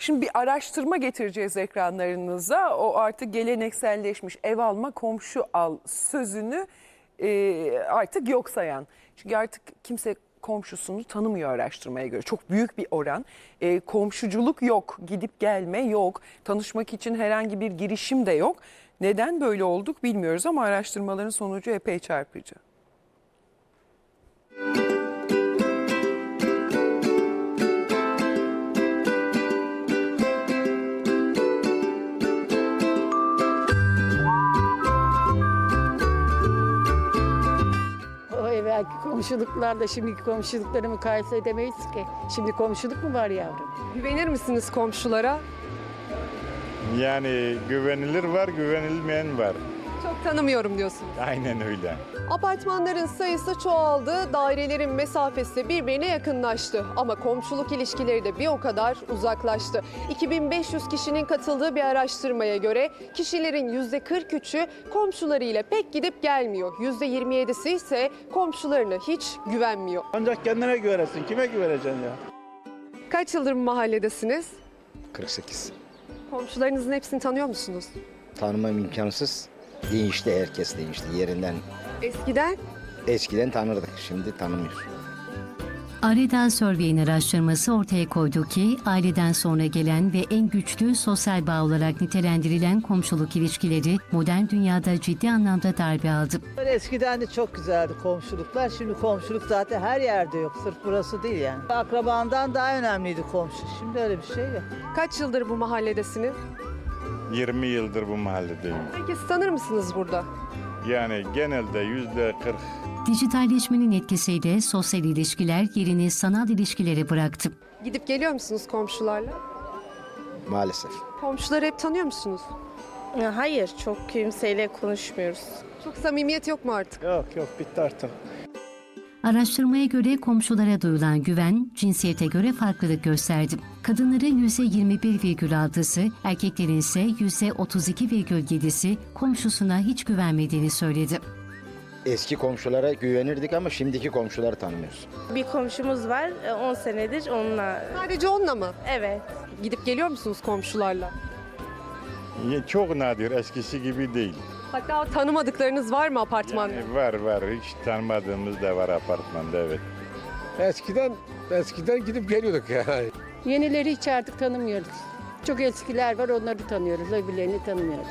Şimdi bir araştırma getireceğiz ekranlarınıza. O artık gelenekselleşmiş ev alma komşu al sözünü e, artık yok sayan. Çünkü artık kimse komşusunu tanımıyor araştırmaya göre. Çok büyük bir oran. E, komşuculuk yok, gidip gelme yok, tanışmak için herhangi bir girişim de yok. Neden böyle olduk bilmiyoruz ama araştırmaların sonucu epey çarpıcı. Komşuluklarla şimdiki komşulukları mukayese edemeyiz ki. Şimdi komşuluk mu var yavrum? Güvenir misiniz komşulara? Yani güvenilir var, güvenilmeyen var. Tanımıyorum diyorsunuz. Aynen öyle. Apartmanların sayısı çoğaldı, dairelerin mesafesi birbirine yakınlaştı. Ama komşuluk ilişkileri de bir o kadar uzaklaştı. 2500 kişinin katıldığı bir araştırmaya göre kişilerin %43'ü komşularıyla pek gidip gelmiyor. %27'si ise komşularına hiç güvenmiyor. Ancak kendine güvenesin. Kime güveneceksin ya? Kaç yıldır bu mahalledesiniz? 48. Komşularınızın hepsini tanıyor musunuz? Tanımam imkansız. Değişti herkes değişti yerinden. Eskiden Eskiden tanırdık şimdi tanımıyoruz. Areden Survey'in araştırması ortaya koydu ki aileden sonra gelen ve en güçlü sosyal bağ olarak nitelendirilen komşuluk ilişkileri modern dünyada ciddi anlamda darbe aldı. Eskiden de çok güzeldi komşuluklar. Şimdi komşuluk zaten her yerde yok. Sırf burası değil yani. Akrabandan daha önemliydi komşu. Şimdi öyle bir şey yok. kaç yıldır bu mahalledesiniz? 20 yıldır bu mahalledeyim. Herkesi tanır mısınız burada? Yani genelde yüzde 40 Dijitalleşmenin etkisiyle sosyal ilişkiler yerini sanal ilişkilere bıraktı. Gidip geliyor musunuz komşularla? Maalesef. Komşuları hep tanıyor musunuz? Hayır, çok kimseyle konuşmuyoruz. Çok samimiyet yok mu artık? Yok yok bitti artık. Araştırmaya göre komşulara duyulan güven cinsiyete göre farklılık gösterdi. Kadınların %21,6'sı, erkeklerin ise %32,7'si komşusuna hiç güvenmediğini söyledi. Eski komşulara güvenirdik ama şimdiki komşuları tanımıyoruz. Bir komşumuz var, e, 10 senedir onunla. Sadece onunla mı? Evet. Gidip geliyor musunuz komşularla? Çok nadir eskisi gibi değil. Hatta tanımadıklarınız var mı apartmanda? Yani var var hiç tanımadığımız da var apartmanda evet. Eskiden eskiden gidip geliyorduk yani. Yenileri hiç artık tanımıyoruz. Çok eskiler var onları tanıyoruz, öbürlerini tanımıyoruz.